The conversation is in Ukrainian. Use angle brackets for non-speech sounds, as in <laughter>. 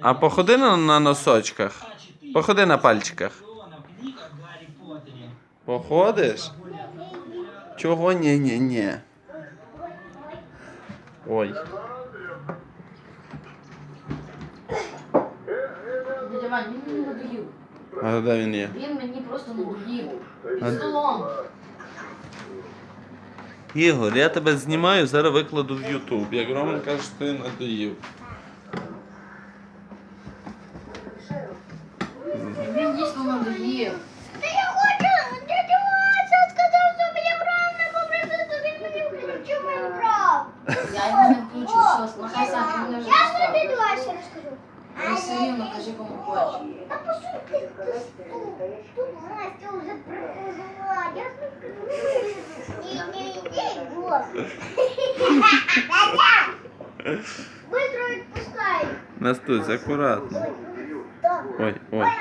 А походи на, на носочках. Походи на пальчиках. Походиш? Чого ні ні ні Ой. Дядя він мені надоїв. А де він є? Він мені просто надоїв. Під столом. Ігор, я тебе знімаю, зараз викладу в Ютуб. Як Роман каже, що ти надоїв. Він дійсно надоїв. Та я хочу, дядя Вася сказав, щоб я грав на попросити, він мені включив Майнкрафт. Я його не включу, все, слухай сам, він мене вже Я ж тобі поставив. Вася розкажу. Ну все рівно, кажи кому хочеш. Та по суті, тут, Настя вже прихожила. Я ж не кажу. Ні, ні, ні, вот. <laughs> Быстро відпускай. Настусь, акуратно. Ой. Ой,